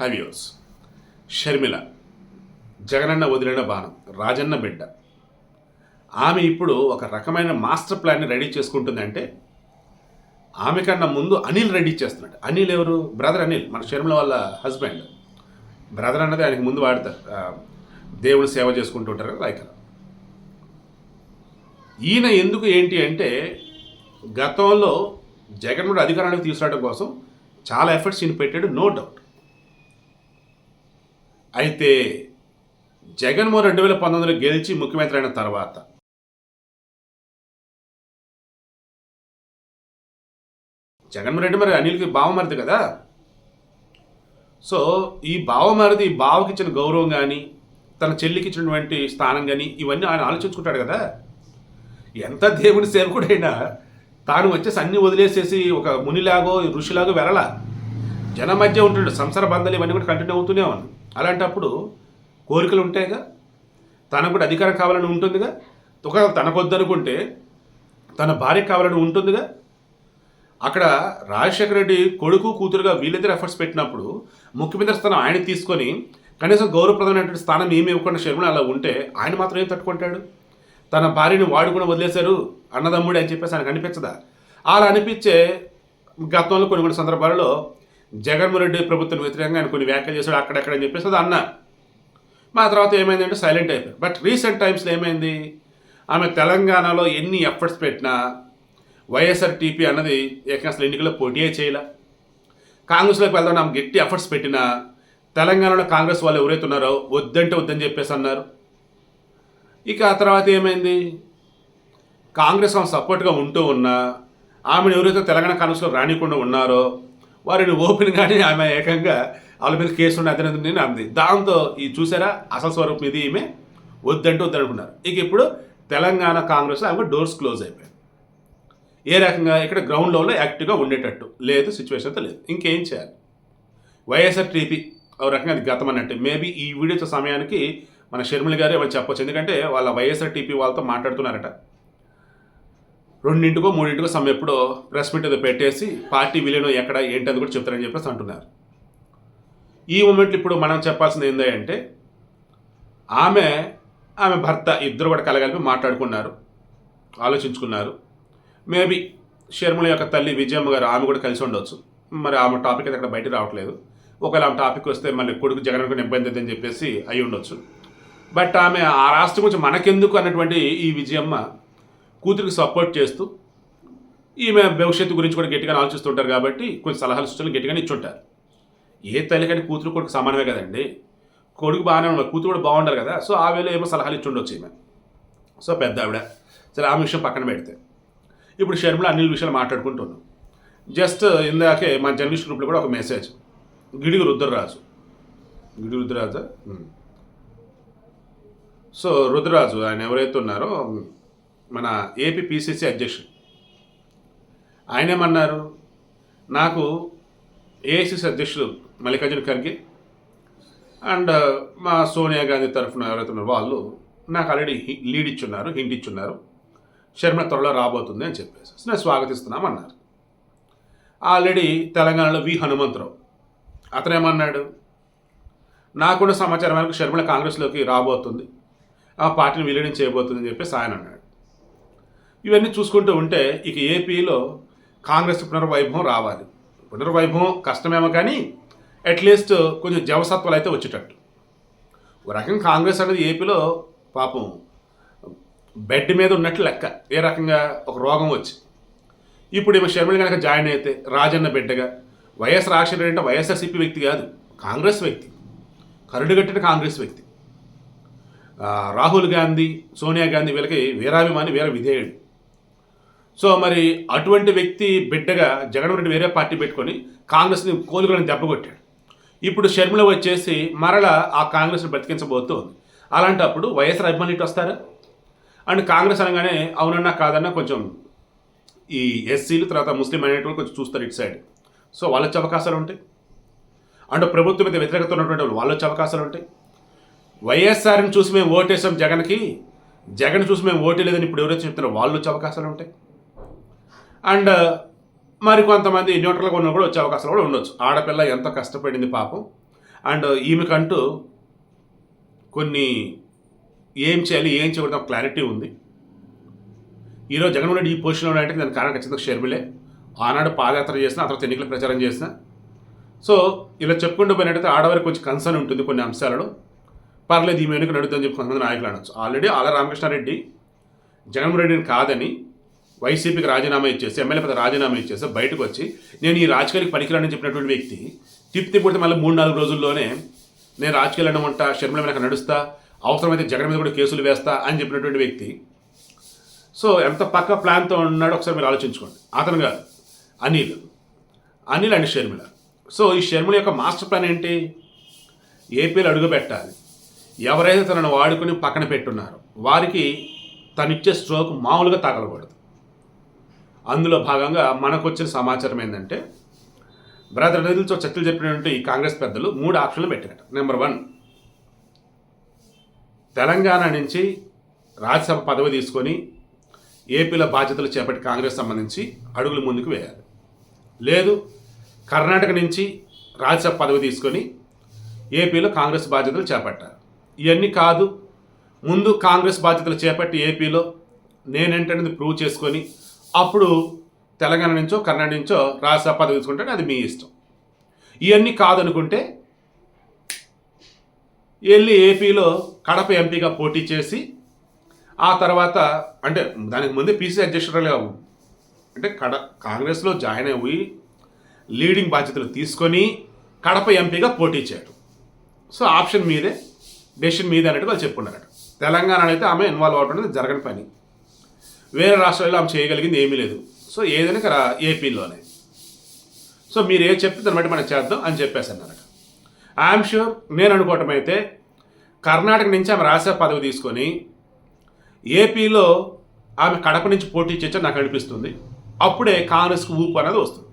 హవ్యూస్. షర్మిల జగనన్న వదిలిన బాణం రాజన్న బిడ్డ. ఆమె ఇప్పుడు ఒక రకమైన మాస్టర్ ప్లాన్ని రెడీ చేసుకుంటుందంటే ఆమె కన్నా ముందు అనిల్ రెడీ చేస్తున్నాడు. అనిల్ ఎవరు? బ్రదర్ అనిల్ మన షర్మిల వాళ్ళ హస్బెండ్. బ్రదర్ అన్నది ఆయనకి ముందు వాడతారు. దేవుడు సేవ చేసుకుంటూ ఉంటారు లైక్ ఈయన ఎందుకు ఏంటి అంటే గతంలో జగన్మోహన్ అధికారానికి తీసుకురావడం కోసం చాలా ఎఫర్ట్స్ ఈయన పెట్టాడు నో డౌట్. అయితే జగన్మోహన్ రెండు వేల పంతొమ్మిదిలో గెలిచి ముఖ్యమంత్రి అయిన తర్వాత జగన్మోహన్ రెడ్డి మరి అనిల్కి బావమరిది కదా? సో ఈ బావమరిది ఈ బావకి ఇచ్చిన గౌరవం కానీ తన చెల్లికి ఇచ్చినటువంటి స్థానం కానీ ఇవన్నీ ఆయన ఆలోచించుకుంటాడు కదా? ఎంత దేవుని సేవకుడైనా తాను వచ్చేసి అన్ని వదిలేసేసి ఒక మునిలాగో ఋషిలాగో వెళ్ళాల జనం మధ్య ఉంటాడు సంసార బంధాలు ఇవన్నీ కూడా కంటిన్యూ అవుతూనే ఉన్నాయి. అలాంటప్పుడు కోరికలు ఉంటాయిగా? తనకు కూడా అధికారం కావాలని ఉంటుందిగా? ఒక తనకొద్దనుకుంటే తన భార్య కావాలని ఉంటుందిగా? అక్కడ రాజశేఖర రెడ్డి కొడుకు కూతురుగా వీళ్ళిద్దరు ఎఫర్ట్స్ పెట్టినప్పుడు ముఖ్యమంత్రి స్థానం ఆయన తీసుకొని కనీసం గౌరవప్రదమైనటువంటి స్థానం ఏమి ఇవ్వకుండా శర్మణ అలా ఉంటే ఆయన మాత్రం ఏం తట్టుకుంటాడు? తన భార్యని వాడు కూడా వదిలేశారు అన్నదమ్ముడు అని చెప్పేసి ఆయనకు అనిపించదా? అలా అనిపించే గతంలో కొన్ని కొన్ని సందర్భాలలో జగన్మోహన్ రెడ్డి ప్రభుత్వం వ్యతిరేకంగా ఆయన కొన్ని వ్యాఖ్యలు చేశాడు అక్కడక్కడ అని చెప్పేసి అది అన్నారు. మా తర్వాత ఏమైందంటే సైలెంట్ అయిపోయారు. బట్ రీసెంట్ టైమ్స్లో ఏమైంది? ఆమె తెలంగాణలో ఎన్ని ఎఫర్ట్స్ పెట్టినా వైఎస్ఆర్ టీపీ అన్నది ఏకంగా అసలు ఎన్నికల్లో పోటీయే చేయలే. కాంగ్రెస్లోకి వెళ్దాం ఆమె గట్టి ఎఫర్ట్స్ పెట్టినా తెలంగాణలో కాంగ్రెస్ వాళ్ళు ఎవరైతే ఉన్నారో వద్దంటే వద్దని చెప్పేసి అన్నారు. ఇక ఆ తర్వాత ఏమైంది? కాంగ్రెస్ ఆమె సపోర్ట్గా ఉంటూ ఉన్నా ఆమెను ఎవరైతే తెలంగాణ కాంగ్రెస్లో రానికుండా ఉన్నారో వారిని ఓపెన్గానే ఆమె ఏకంగా వాళ్ళ మీద కేసు ఉండే అతని అంది దాంతో ఈ చూసారా? అసలు స్వరూపం ఇది ఈమె వద్దంటూ వద్దనుకున్నారు. ఇక ఇప్పుడు తెలంగాణ కాంగ్రెస్లో ఆమె డోర్స్ క్లోజ్ అయిపోయాయి ఏ రకంగా? ఇక్కడ గ్రౌండ్ లెవెల్లో యాక్టివ్గా ఉండేటట్టు. లేదు సిచ్యువేషన్ అయితే లేదు. ఇంకేం చేయాలి? వైఎస్ఆర్ టీపీ ఒక రకంగా అది గతం అన్నట్టు. మేబీ ఈ వీడియో సమయానికి మన షర్మిల గారు ఏమైనా చెప్పొచ్చు. ఎందుకంటే వాళ్ళ వైఎస్ఆర్ టీపీ వాళ్ళతో మాట్లాడుతున్నారట. రెండింటికో మూడింటికో సమయం ఎప్పుడో ప్రెస్ మీట్ ఏదో పెట్టేసి పార్టీ విలీనం ఎక్కడ ఏంటని కూడా చెప్తారని చెప్పేసి అంటున్నారు. ఈ మూమెంట్లో ఇప్పుడు మనం చెప్పాల్సింది ఏంటంటే ఆమె ఆమె భర్త ఇద్దరు కూడా కలగలిపి మాట్లాడుకున్నారు ఆలోచించుకున్నారు. మేబీ షర్ముల యొక్క తల్లి విజయమ్మ గారు ఆమె కూడా కలిసి ఉండొచ్చు. మరి ఆమె టాపిక్ అయితే అక్కడ బయట రావట్లేదు. ఒకవేళ ఆమె టాపిక్ వస్తే మళ్ళీ కొడుకు జగన్ కూడా ఇబ్బంది అని చెప్పేసి అయి ఉండొచ్చు. బట్ ఆమె ఆ రాష్ట్రం గురించి మనకెందుకు అన్నటువంటి ఈ విజయమ్మ కూతురికి సపోర్ట్ చేస్తూ ఈమె భవిష్యత్తు గురించి కూడా గట్టిగా ఆలోచిస్తుంటారు కాబట్టి కొన్ని సలహాలు సూచనలు గట్టిగానే ఇచ్చుంటారు. ఏ తల్లి కానీ కూతురు కొడుకు సమానమే కదండి? కొడుకు బాగానే ఉన్నారు కూతురు కూడా బాగుండాలి కదా? సో ఆ వేళ ఏమో సలహాలు ఇచ్చుండొచ్చు ఈమె. సో పెద్ద ఆవిడ. సరే ఆమె విషయం పక్కన పెడితే. ఇప్పుడు షర్మిల అన్ని విషయాలు మాట్లాడుకుంటున్నాం. జస్ట్ ఇందాకే మా జర్నలిస్ట్ గ్రూప్లో కూడా ఒక మెసేజ్ గిడుగు రుద్రరాజు. గిడుగు రుద్రరాజు? సో రుద్రరాజు ఆయన ఎవరైతే ఉన్నారో మన ఏపీ పిసిసి అధ్యక్షుడు. ఆయన ఏమన్నారు నాకు ఏఐసిసి అధ్యక్షుడు మల్లికార్జున ఖర్గే అండ్ uh, మా సోనియా గాంధీ తరఫున ఎవరైతే వాళ్ళు నాకు ఆల్రెడీ లీడ్ ఇచ్చున్నారు హింట్ ఇచ్చున్నారు. శర్మ త్వరలో రాబోతుంది అని చెప్పేసి. నేను స్వాగతిస్తున్నామన్నారు. ఆల్రెడీ తెలంగాణలో వి హనుమంతరావు. అతనేమన్నాడు? నాకున్న సమాచారం వరకు షర్మిల కాంగ్రెస్లోకి రాబోతుంది. ఆ పార్టీని విలీనం చేయబోతుంది అని చెప్పేసి ఆయన అన్నాడు. ఇవన్నీ చూసుకుంటూ ఉంటే ఇక ఏపీలో కాంగ్రెస్ పునర్వైభవం రావాలి. పునర్వైభవం కష్టమేమో కానీ అట్లీస్ట్ కొంచెం జవసత్వాలు అయితే వచ్చేటట్టు. ఒక రకంగా కాంగ్రెస్ అనేది ఏపీలో పాపం బెడ్ మీద ఉన్నట్లు లెక్క. ఏ రకంగా ఒక రోగం వచ్చి. ఇప్పుడు ఈమె షర్మిల కనుక జాయిన్ అయితే రాజన్న బిడ్డగా వైఎస్ రాజశేఖర రెడ్డి అంటే వైఎస్ఆర్సీపీ వ్యక్తి కాదు కాంగ్రెస్ వ్యక్తి. కరుడుగట్టిన కాంగ్రెస్ వ్యక్తి. రాహుల్ గాంధీ సోనియా గాంధీ వీళ్ళకి వీరాభిమాని వీర విధేయుడు. సో మరి అటువంటి వ్యక్తి బిడ్డగా జగన్మోహన్ రెడ్డి వేరే పార్టీ పెట్టుకొని కాంగ్రెస్ని కోలుకొని దెబ్బకొట్టాడు ఇప్పుడు షర్మిల వచ్చేసి మరలా ఆ కాంగ్రెస్ని బ్రతికించబోతోంది. అలాంటప్పుడు వైఎస్ఆర్ అభిమానులు ఇటు వస్తారా? అండ్ కాంగ్రెస్ అనగానే అవునన్నా కాదన్నా కొంచెం ఈ ఎస్సీలు తర్వాత ముస్లిం అనేటువంటి కొంచెం చూస్తారు ఇటు సైడ్. సో వాళ్ళ అవకాశాలు ఉంటాయి. అండ్ ప్రభుత్వం మీద వ్యతిరేకత ఉన్నటువంటి వాళ్ళు వాళ్ళు వచ్చే అవకాశాలు ఉంటాయి. వైఎస్ఆర్ని చూసి మేము ఓటేసాం జగన్కి. జగన్ చూసి మేము ఓటేలేదని ఇప్పుడు ఎవరైతే చెప్తున్నారో వాళ్ళు వచ్చే అవకాశాలు ఉంటాయి. అండ్ మరి కొంతమంది న్యూట్రల్గా ఉన్న కూడా వచ్చే అవకాశాలు కూడా ఉండొచ్చు. ఆడపిల్ల ఎంతో కష్టపడింది పాపం. అండ్ ఈమెకంటూ కొన్ని ఏం చేయాలి ఏం చేయకూడదు క్లారిటీ ఉంది. ఈరోజు జగన్మోహన్ రెడ్డి ఈ పొజిషన్లో ఉన్నాయంటే దాని కారణం ఖచ్చితంగా షర్మిలే. ఆనాడు పాదయాత్ర చేసిన ఆ తర్వాత ఎన్నికల ప్రచారం చేసిన. సో ఇలా చెప్పుకుంటూ పోయినట్టయితే ఆడవారికి కొంచెం కన్సర్న్ ఉంటుంది కొన్ని అంశాలలో. పర్లేదు ఈమె వెనుక నడుద్దని చెప్పి కొంతమంది నాయకులు అనొచ్చు. ఆల్రెడీ ఆల రామకృష్ణారెడ్డి జగన్మోహన్ రెడ్డిని కాదని వైసీపీకి రాజీనామా ఇచ్చేసి ఎమ్మెల్యే పద రాజీనామా ఇచ్చేసి బయటకు వచ్చి నేను ఈ రాజకీయాలకు పనికిరాని చెప్పినటువంటి వ్యక్తి తిప్పి తిప్పుడితే మళ్ళీ మూడు నాలుగు రోజుల్లోనే నేను రాజకీయాలను ఉంటా షర్మిల వెనక నడుస్తా అవసరమైతే జగన్ మీద కూడా కేసులు వేస్తా అని చెప్పినటువంటి వ్యక్తి. సో ఎంత పక్క ప్లాన్తో ఉన్నాడో ఒకసారి మీరు ఆలోచించుకోండి. అతను కాదు అనిల్. అనిల్ అండ్ షర్మిల. సో ఈ షర్మిల యొక్క మాస్టర్ ప్లాన్ ఏంటి? ఏపీలో అడుగుపెట్టాలి. ఎవరైతే తనను వాడుకొని పక్కన పెట్టున్నారో వారికి తనిచ్చే స్ట్రోక్ మామూలుగా తగలకూడదు. అందులో భాగంగా మనకు వచ్చిన సమాచారం ఏంటంటే బ్రదర్ నిధులతో చర్చలు చెప్పినటువంటి ఈ కాంగ్రెస్ పెద్దలు మూడు ఆప్షన్లు పెట్టారట నెంబర్ వన్ తెలంగాణ నుంచి రాజ్యసభ పదవి తీసుకొని ఏపీలో బాధ్యతలు చేపట్టి కాంగ్రెస్ సంబంధించి అడుగులు ముందుకు వేయాలి. లేదు కర్ణాటక నుంచి రాజ్యసభ పదవి తీసుకొని ఏపీలో కాంగ్రెస్ బాధ్యతలు చేపట్టారు ఇవన్నీ కాదు ముందు కాంగ్రెస్ బాధ్యతలు చేపట్టి ఏపీలో నేనేంటనేది ప్రూవ్ చేసుకొని అప్పుడు తెలంగాణ నుంచో కర్ణాటక నుంచో రాష్ట్ర పదవి తీసుకుంటే అది మీ ఇష్టం. ఇవన్నీ కాదనుకుంటే వెళ్ళి ఏపీలో కడప ఎంపీగా పోటీ చేసి ఆ తర్వాత అంటే దానికి ముందే పీసీ అధ్యక్షురాలుగా అంటే కడ కాంగ్రెస్లో జాయిన్ అయ్యి లీడింగ్ బాధ్యతలు తీసుకొని కడప ఎంపీగా పోటీ చేయడం. సో ఆప్షన్ మీదే డెసిషన్ మీదే అన్నట్టు వాళ్ళు చెప్పుకున్నారట. తెలంగాణ అయితే ఆమె ఇన్వాల్వ్ అవడం అనేది జరగని పని. వేరే రాష్ట్రాల్లో ఆమె చేయగలిగింది ఏమీ లేదు. సో ఏదైనా ఇక్కడ ఏపీలోనే. సో మీరు ఏ చెప్తే దాన్ని బట్టి మనం చేద్దాం అని చెప్పేసి అన్నారట. ఐఎమ్ షూర్ నేను అనుకోవటం అయితే కర్ణాటక నుంచి ఆమె రాసే పదవి తీసుకొని ఏపీలో ఆమె కడప నుంచి పోటీ చేయొచ్చని నాకు అనిపిస్తుంది. అప్పుడే కాంగ్రెస్కి ఊపు అనేది వస్తుంది.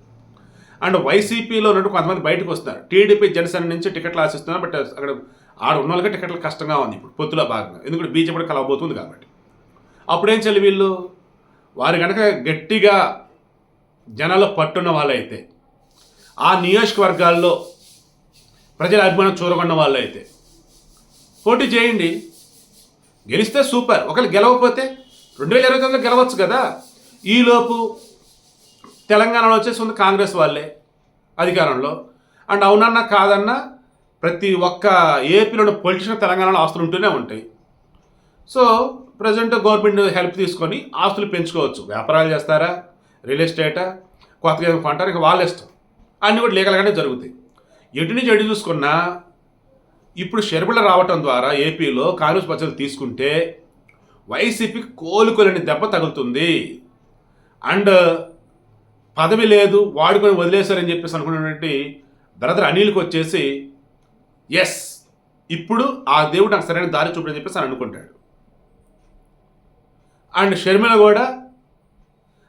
అండ్ వైసీపీలో ఉన్నట్టు కొంతమంది బయటకు వస్తున్నారు. టీడీపీ జనసేన నుంచి టికెట్లు ఆశిస్తున్నారు. బట్ అక్కడ ఆడ ఉన్న వాళ్ళకి టికెట్లు కష్టంగా ఉంది ఇప్పుడు పొత్తులో భాగంగా. ఎందుకంటే బీజేపీ కూడా కలవబోతుంది కాబట్టి. అప్పుడేం చెల్లి వీళ్ళు? వారు కనుక గట్టిగా జనాలు పట్టున్న వాళ్ళైతే ఆ నియోజకవర్గాల్లో ప్రజల అభిమానం చూరగొన్న వాళ్ళైతే పోటీ చేయండి. గెలిస్తే సూపర్. ఒకవేళ గెలవకపోతే రెండు వేల ఇరవై తొమ్మిదిలో గెలవచ్చు కదా. ఈలోపు తెలంగాణలో వచ్చేసి ఉంది కాంగ్రెస్ వాళ్ళే అధికారంలో. అండ్ అవునన్నా కాదన్నా ప్రతి ఒక్క ఏపీలో పొలిటిషన్ తెలంగాణలో ఆస్తులు ఉంటూనే ఉంటాయి. సో ప్రజెంట్ గవర్నమెంట్ హెల్ప్ తీసుకొని ఆస్తులు పెంచుకోవచ్చు. వ్యాపారాలు చేస్తారా? రియల్ ఎస్టేటా? కొత్తగా ఏమైనా కొంటారు? ఇంకా వాళ్ళ ఇష్టం. అన్నీ కూడా లీగల్గానే జరుగుతాయి. ఎటు నుంచి ఎటు చూసుకున్నా ఇప్పుడు షర్మిల రావటం ద్వారా ఏపీలో కాంగ్రెస్ పచ్చలు తీసుకుంటే వైసీపీకి కోలుకోలేని దెబ్బ తగులుతుంది. అండ్ పదవి లేదు వాడుకొని వదిలేశారని చెప్పేసి అనుకున్నటువంటి బ్రదర్ అనిల్కి వచ్చేసి ఎస్ ఇప్పుడు ఆ దేవుడు నాకు సరైన దారి చూపడని చెప్పేసి అని అనుకుంటాడు. అండ్ షర్మిల కూడా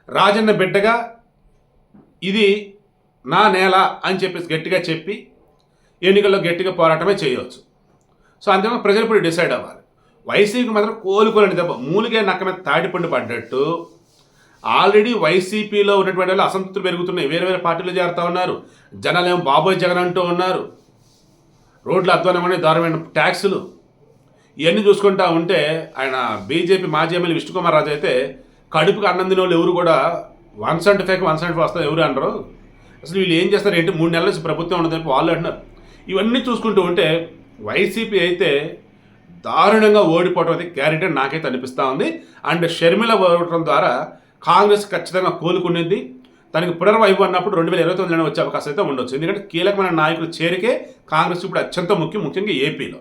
రాజన్న బిడ్డగా ఇది నా నేల అని చెప్పేసి గట్టిగా చెప్పి ఎన్నికల్లో గట్టిగా పోరాటమే చేయవచ్చు. సో అంతేమో ప్రజలు ఇప్పుడు డిసైడ్ అవ్వాలి. వైసీపీకి మాత్రం కోలుకోలేని దెబ్బ. మూలిగే నక్క మీద తాటిపండు పడ్డట్టు. ఆల్రెడీ వైసీపీలో ఉన్నటువంటి వాళ్ళు అసంతృప్తులు పెరుగుతున్నాయి. వేరే వేరే పార్టీలు చేరుతూ ఉన్నారు. జనాలు ఏమో బాబోయ్ జగన్ అంటూ ఉన్నారు. రోడ్లు అధ్వానమనే దారుణమైన ట్యాక్సులు. ఇవన్నీ చూసుకుంటా ఉంటే ఆయన బీజేపీ మాజీ ఎమ్మెల్యే విష్ణుకుమార్ రాజు అయితే కడుపుకి అన్నం వాళ్ళు ఎవరు కూడా one seventy five one seventy five వస్తారు ఎవరు అనరు. అసలు వీళ్ళు ఏం చేస్తారు ఏంటి? మూడు నెలల నుంచి ప్రభుత్వం ఉండదని వాళ్ళు అంటున్నారు. ఇవన్నీ చూసుకుంటూ ఉంటే వైసీపీ అయితే దారుణంగా ఓడిపోవడం అయితే గ్యారెంటీ నాకైతే అనిపిస్తూ ఉంది. అండ్ షర్మిల ఓడటం ద్వారా కాంగ్రెస్ ఖచ్చితంగా కోలుకునేది. తనకి పునర్వైపు అన్నప్పుడు రెండు వేల ఇరవై తొమ్మిదిలో వచ్చే అవకాశం అయితే ఉండొచ్చు. ఎందుకంటే కీలకమైన నాయకులు చేరికే కాంగ్రెస్ ఇప్పుడు అత్యంత ముఖ్యం ముఖ్యంగా ఏపీలో.